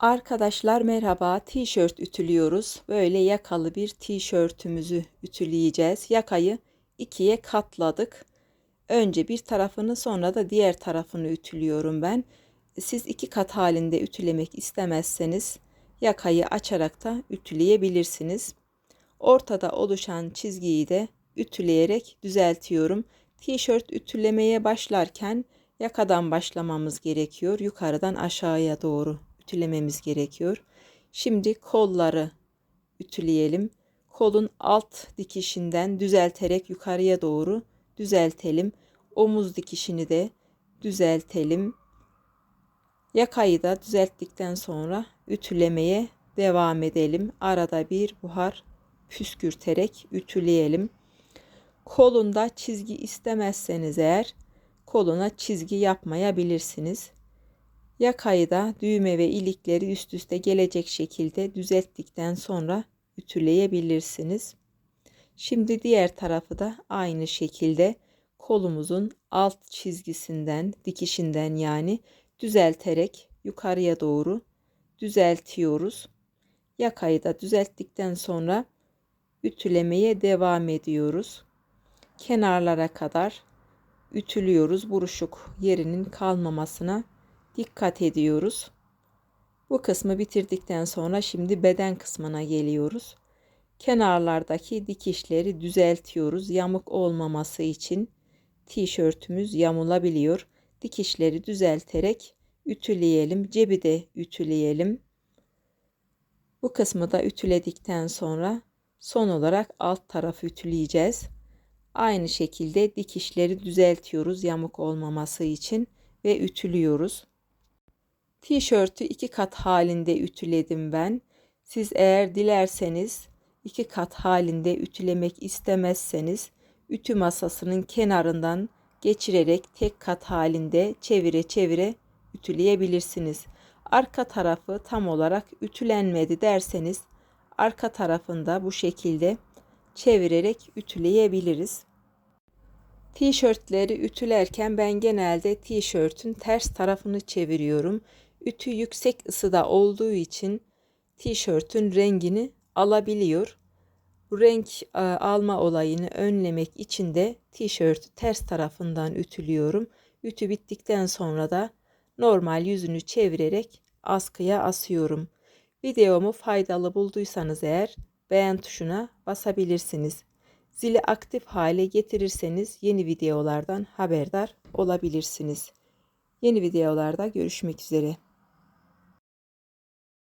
Arkadaşlar merhaba. Tişört ütülüyoruz. Böyle yakalı bir tişörtümüzü ütüleyeceğiz. Yakayı ikiye katladık. Önce bir tarafını sonra da diğer tarafını ütülüyorum ben. Siz iki kat halinde ütülemek istemezseniz yakayı açarak da ütüleyebilirsiniz. Ortada oluşan çizgiyi de ütüleyerek düzeltiyorum. Tişört ütülemeye başlarken yakadan başlamamız gerekiyor. Yukarıdan aşağıya doğru ütülememiz gerekiyor. Şimdi kolları ütüleyelim. Kolun alt dikişinden düzelterek yukarıya doğru düzeltelim. Omuz dikişini de düzeltelim. Yakayı da düzelttikten sonra ütülemeye devam edelim. Arada bir buhar püskürterek ütüleyelim. Kolunda çizgi istemezseniz eğer koluna çizgi yapmayabilirsiniz. Yakayı da düğme ve ilikleri üst üste gelecek şekilde düzelttikten sonra ütüleyebilirsiniz. Şimdi diğer tarafı da aynı şekilde kolumuzun alt çizgisinden, dikişinden yani düzelterek yukarıya doğru düzeltiyoruz. Yakayı da düzelttikten sonra ütülemeye devam ediyoruz. Kenarlara kadar ütülüyoruz. Buruşuk yerinin kalmamasına dikkat ediyoruz. Bu kısmı bitirdikten sonra şimdi beden kısmına geliyoruz. Kenarlardaki dikişleri düzeltiyoruz. Yamuk olmaması için tişörtümüz yamulabiliyor. Dikişleri düzelterek ütüleyelim. Cebi de ütüleyelim. Bu kısmı da ütüledikten sonra son olarak alt tarafı ütüleyeceğiz. Aynı şekilde dikişleri düzeltiyoruz yamuk olmaması için ve ütülüyoruz. Tişörtü iki kat halinde ütüledim ben. Siz eğer dilerseniz iki kat halinde ütülemek istemezseniz ütü masasının kenarından geçirerek tek kat halinde çevire çevire ütüleyebilirsiniz. Arka tarafı tam olarak ütülenmedi derseniz arka tarafında bu şekilde çevirerek ütüleyebiliriz. Tişörtleri ütülerken ben genelde tişörtün ters tarafını çeviriyorum. Ütü yüksek ısıda olduğu için tişörtün rengini alabiliyor. Renk e, alma olayını önlemek için de tişörtü ters tarafından ütülüyorum. Ütü bittikten sonra da normal yüzünü çevirerek askıya asıyorum. Videomu faydalı bulduysanız eğer beğen tuşuna basabilirsiniz. Zili aktif hale getirirseniz yeni videolardan haberdar olabilirsiniz. Yeni videolarda görüşmek üzere.